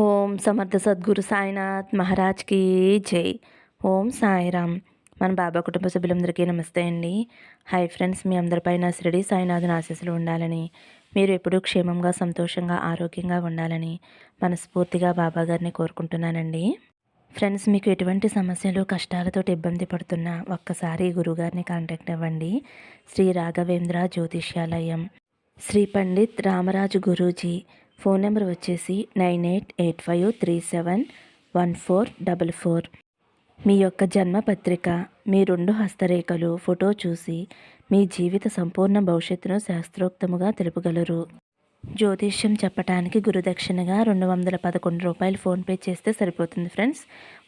ఓం సమర్థ సద్గురు సాయినాథ్ మహారాజ్కి జై. ఓం సాయిరామ్. మన బాబా కుటుంబ సభ్యులందరికీ నమస్తే అండి. హాయ్ ఫ్రెండ్స్ మీ అందరిపైన షిరిడి సాయినాథుని ఆశీస్సులు ఉండాలని మీరు ఎప్పుడూ క్షేమంగా సంతోషంగా ఆరోగ్యంగా ఉండాలని మనస్ఫూర్తిగా బాబా గారిని కోరుకుంటున్నానండి. ఫ్రెండ్స్ మీకు ఎటువంటి సమస్యలు కష్టాలతో ఇబ్బంది పడుతున్నా ఒక్కసారి గురుగారిని కాంటాక్ట్ అవ్వండి. శ్రీ రాఘవేంద్ర జ్యోతిష్యాలయం. శ్రీ పండిత్ రామరాజు గురూజీ ఫోన్ నెంబర్ వచ్చేసి nine eight eight five three seven one four double four. మీ యొక్క జన్మ పత్రిక మీ రెండు హస్తరేఖలు ఫోటో చూసి మీ జీవిత సంపూర్ణ భవిష్యత్తును శాస్త్రోక్తముగా తెలుపగలరు. జ్యోతిష్యం చెప్పటానికి గురుదక్షిణగా రెండు వందల పదకొండు రూపాయలు ఫోన్పే చేస్తే సరిపోతుంది ఫ్రెండ్స్.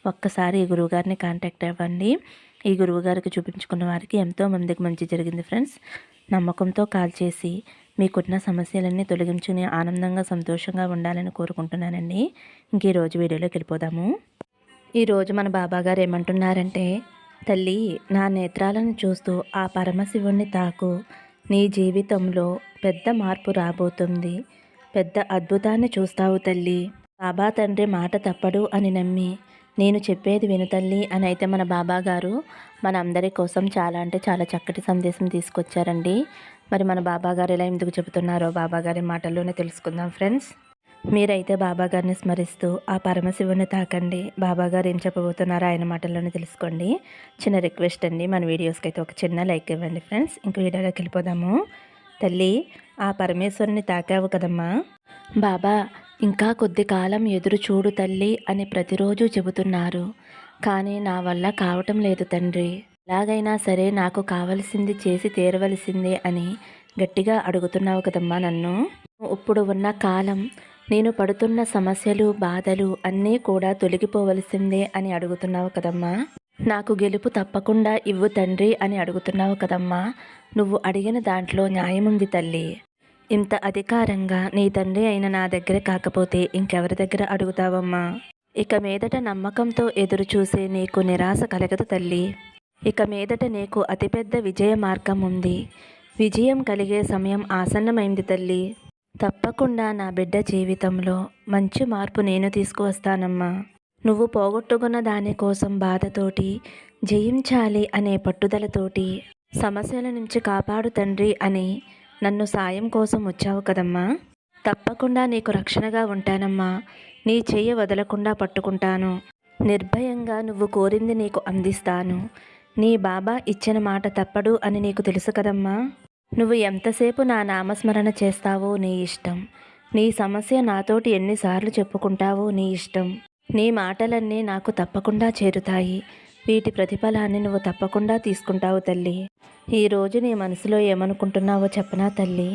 ఒక్కసారి ఈ గురువుగారిని కాంటాక్ట్ అవ్వండి. ఈ గురువుగారికి చూపించుకున్న వారికి ఎంతో మందికి మంచి జరిగింది ఫ్రెండ్స్. నమ్మకంతో కాల్ చేసి మీకున్న సమస్యలన్నీ తొలగించుకుని ఆనందంగా సంతోషంగా ఉండాలని కోరుకుంటున్నానండి. ఇంక ఈరోజు వీడియోలోకి వెళ్ళిపోదాము. ఈరోజు మన బాబాగారు ఏమంటున్నారంటే తల్లి నా నేత్రాలను చూస్తూ ఆ పరమశివుణ్ణి తాకు. నీ జీవితంలో పెద్ద మార్పు రాబోతుంది. పెద్ద అద్భుతాన్ని చూస్తావు తల్లి. బాబా తండ్రి మాట తప్పడు అని నమ్మి నేను చెప్పేది విను తల్లి అని అయితే మన బాబా గారు మన అందరి కోసం చాలా అంటే చాలా చక్కటి సందేశం తీసుకొచ్చారండి. మరి మన బాబా గారు ఎలా ఎందుకు చెబుతున్నారో బాబా గారి మాటల్లోనే తెలుసుకుందాం ఫ్రెండ్స్. మీరైతే బాబా గారిని స్మరిస్తూ ఆ పరమశివుని తాకండి. బాబా గారు ఏం చెప్పబోతున్నారో ఆయన మాటల్లోనే తెలుసుకోండి. చిన్న రిక్వెస్ట్ అండి మన వీడియోస్కి అయితే ఒక చిన్న లైక్ ఇవ్వండి ఫ్రెండ్స్. ఇంక వీడియోలోకి వెళ్ళిపోదాము. తల్లి ఆ పరమేశ్వరుని తాకావు కదమ్మా. బాబా ఇంకా కొద్ది కాలం ఎదురు చూడు తల్లి అని ప్రతిరోజు చెబుతున్నారు. కానీ నా వల్ల కావటం లేదు తండ్రి. ఎలాగైనా సరే నాకు కావలసింది చేసి తీరవలసిందే అని గట్టిగా అడుగుతున్నావు కదమ్మా నన్ను. ఇప్పుడు ఉన్న కాలం నేను పడుతున్న సమస్యలు బాధలు అన్నీ కూడా తొలగిపోవలసిందే అని అడుగుతున్నావు కదమ్మా. నాకు గెలుపు తప్పకుండా ఇవ్వు తండ్రి అని అడుగుతున్నావు కదమ్మా. నువ్వు అడిగిన దాంట్లో న్యాయముంది తల్లి. ఇంత అధికారంగా నీ తండ్రి అయిన నా దగ్గర కాకపోతే ఇంకెవరి దగ్గర అడుగుతావమ్మా? ఇక మీదట నమ్మకంతో ఎదురు చూసే నీకు నిరాశ కలగదు తల్లి. ఇక మీదట నీకు అతిపెద్ద విజయ మార్గం ఉంది. విజయం కలిగే సమయం ఆసన్నమైంది తల్లి. తప్పకుండా నా బిడ్డ జీవితంలో మంచి మార్పు నేను తీసుకువస్తానమ్మా. నువ్వు పోగొట్టుకున్న దానికోసం బాధతోటి జయించాలి అనే పట్టుదలతోటి సమస్యల నుంచి కాపాడు తండ్రి అని నన్ను సాయం కోసం వచ్చావు కదమ్మా. తప్పకుండా నీకు రక్షణగా ఉంటానమ్మా. నీ చెయ్యి వదలకుండా పట్టుకుంటాను. నిర్భయంగా నువ్వు కోరింది నీకు అందిస్తాను. నీ బాబా ఇచ్చిన మాట తప్పడు అని నీకు తెలుసు కదమ్మా. నువ్వు ఎంతసేపు నా నామస్మరణ చేస్తావో నీ ఇష్టం. నీ సమస్య నాతోటి ఎన్నిసార్లు చెప్పుకుంటావో నీ ఇష్టం. నీ మాటలన్నీ నాకు తప్పకుండా చేరుతాయి. వీటి ప్రతిఫలాన్ని నువ్వు తప్పకుండా తీసుకుంటావు తల్లి. ఈరోజు నీ మనసులో ఏమనుకుంటున్నావో చెప్పనా తల్లి.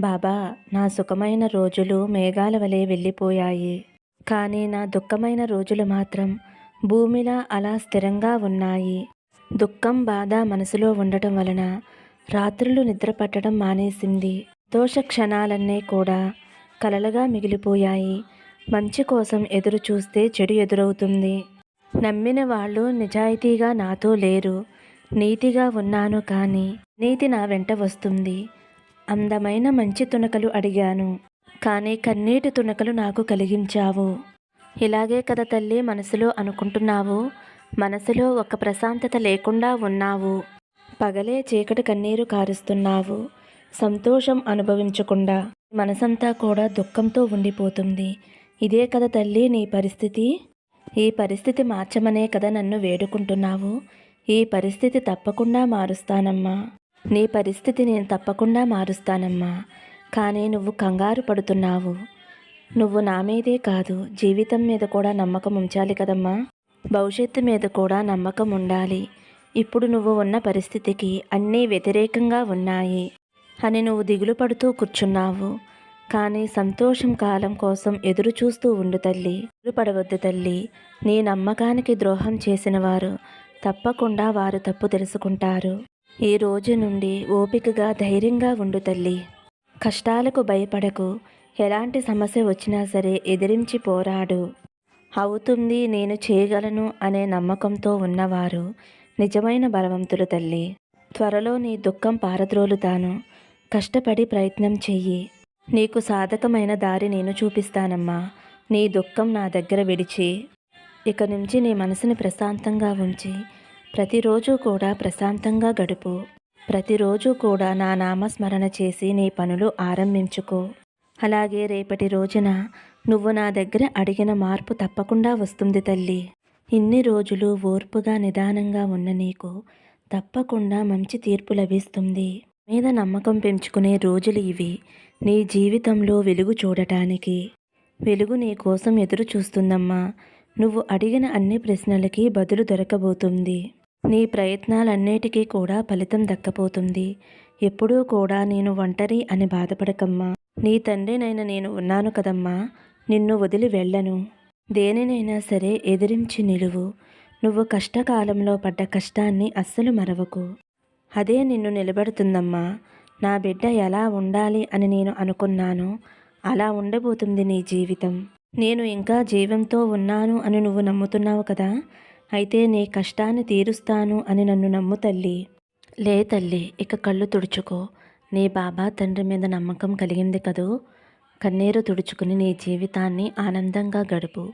బాబా నా సుఖమైన రోజులు మేఘాల వలె వెళ్ళిపోయాయి. కానీ నా దుఃఖమైన రోజులు మాత్రం భూమిలా అలా స్థిరంగా ఉన్నాయి. దుఃఖం బాధ మనసులో ఉండటం వలన రాత్రులు నిద్ర పట్టడం మానేసింది. దోష క్షణాలన్నీ కూడా కలలుగా మిగిలిపోయాయి. మంచి కోసం ఎదురు చూస్తే చెడు ఎదురవుతుంది. నమ్మిన వాళ్ళు నిజాయితీగా నాతో లేరు. నీతిగా ఉన్నాను కానీ నీతి నా వెంట వస్తుంది. అందమైన మంచి తునకలు అడిగాను. కానీ కన్నీటి తునకలు నాకు కలిగించావు. ఇలాగే కదా తల్లి మనసులో అనుకుంటున్నావు. మనసులో ఒక ప్రశాంతత లేకుండా ఉన్నావు. పగలే చీకటి కన్నీరు కారుస్తున్నావు. సంతోషం అనుభవించకుండా మనసంతా కూడా దుఃఖంతో ఉండిపోతుంది. ఇదే కదా తల్లి నీ పరిస్థితి? ఈ పరిస్థితి మార్చమనే కదా నన్ను వేడుకుంటున్నావు? ఈ పరిస్థితి తప్పకుండా మారుస్తానమ్మా. నీ పరిస్థితి నేను తప్పకుండా మారుస్తానమ్మా. కానీ నువ్వు కంగారు పడుతున్నావు. నువ్వు నా మీదే కాదు జీవితం మీద కూడా నమ్మకం ఉంచాలి కదమ్మా. భవిష్యత్తు మీద కూడా నమ్మకం ఉండాలి. ఇప్పుడు నువ్వు ఉన్న పరిస్థితికి అన్నీ వ్యతిరేకంగా ఉన్నాయి అని నువ్వు దిగులు పడుతూ కూర్చున్నావు. కానీ సంతోషం కాలం కోసం ఎదురు చూస్తూ ఉండు తల్లి. పడవద్దు తల్లి. నీ నమ్మకానికి ద్రోహం చేసిన వారు తప్పకుండా వారు తప్పు తెలుసుకుంటారు. ఈ రోజు నుండి ఓపికగా ధైర్యంగా ఉండు తల్లి. కష్టాలకు భయపడకు. ఎలాంటి సమస్య వచ్చినా సరే ఎదిరించి పోరాడు. అవుతుంది నేను చేయగలను అనే నమ్మకంతో ఉన్నవారు నిజమైన బలవంతులు తల్లి. త్వరలో నీ దుఃఖం పారద్రోలుతాను. కష్టపడి ప్రయత్నం చెయ్యి. నీకు సాధకమైన దారి నేను చూపిస్తానమ్మా. నీ దుఃఖం నా దగ్గర విడిచి ఇక నుంచి నీ మనసుని ప్రశాంతంగా ఉంచి ప్రతిరోజు కూడా ప్రశాంతంగా గడుపు. ప్రతిరోజు కూడా నా నామస్మరణ చేసి నీ పనులు ఆరంభించుకో. అలాగే రేపటి రోజున నువ్వు నా దగ్గర అడిగిన మార్పు తప్పకుండా వస్తుంది తల్లి. ఇన్ని రోజులు ఓర్పుగా నిదానంగా ఉన్న నీకు తప్పకుండా మంచి తీర్పు లభిస్తుంది. మీద నమ్మకం పెంచుకునే రోజులు ఇవి. నీ జీవితంలో వెలుగు చూడటానికి వెలుగు నీ కోసం ఎదురు చూస్తుందమ్మా. నువ్వు అడిగిన అన్ని ప్రశ్నలకి బదులు దొరకబోతుంది. నీ ప్రయత్నాలన్నిటికీ కూడా ఫలితం దక్కపోతుంది. ఎప్పుడూ కూడా నేను ఒంటరి అని బాధపడకమ్మా. నీ తండ్రినైనా నేను ఉన్నాను కదమ్మా. నిన్ను వదిలి వెళ్ళను. దేనినైనా సరే ఎదిరించి నిలువు. నువ్వు కష్టకాలంలో పడ్డ కష్టాన్ని అస్సలు మరవకు. అదే నిన్ను నిలబెడుతుందమ్మా. నా బిడ్డ ఎలా ఉండాలి అని నేను అనుకున్నాను. అలా ఉండబోతుంది నీ జీవితం. నేను ఇంకా జీవంతో ఉన్నాను అని నువ్వు నమ్ముతున్నావు కదా. అయితే నీ కష్టాన్ని తీరుస్తాను అని నన్ను నమ్ము తల్లి. లే తల్లి ఇక కళ్ళు తుడుచుకో. నీ బాబా తండ్రి మీద నమ్మకం కలిగింది కదూ? కన్నీరు తుడుచుకుని నీ జీవితాన్ని ఆనందంగా గడుపు.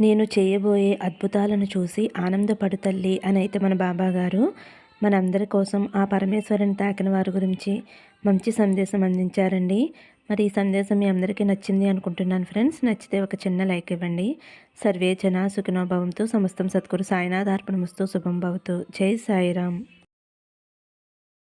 నేను చేయబోయే అద్భుతాలను చూసి ఆనందపడు తల్లి అని అయితే మన బాబాగారు. మనందరి కోసం ఆ పరమేశ్వరుని తాకిన వారి గురించి మంచి సందేశం అందించారండి. మరి ఈ సందేశం మీ అందరికీ నచ్చింది అనుకుంటున్నాను ఫ్రెండ్స్. నచ్చితే ఒక చిన్న లైక్ ఇవ్వండి. సర్వే జన సుఖినోభవంతో సమస్తం సద్గురు సాయినాథ్ శుభం భవతు. జై సాయిరామ్.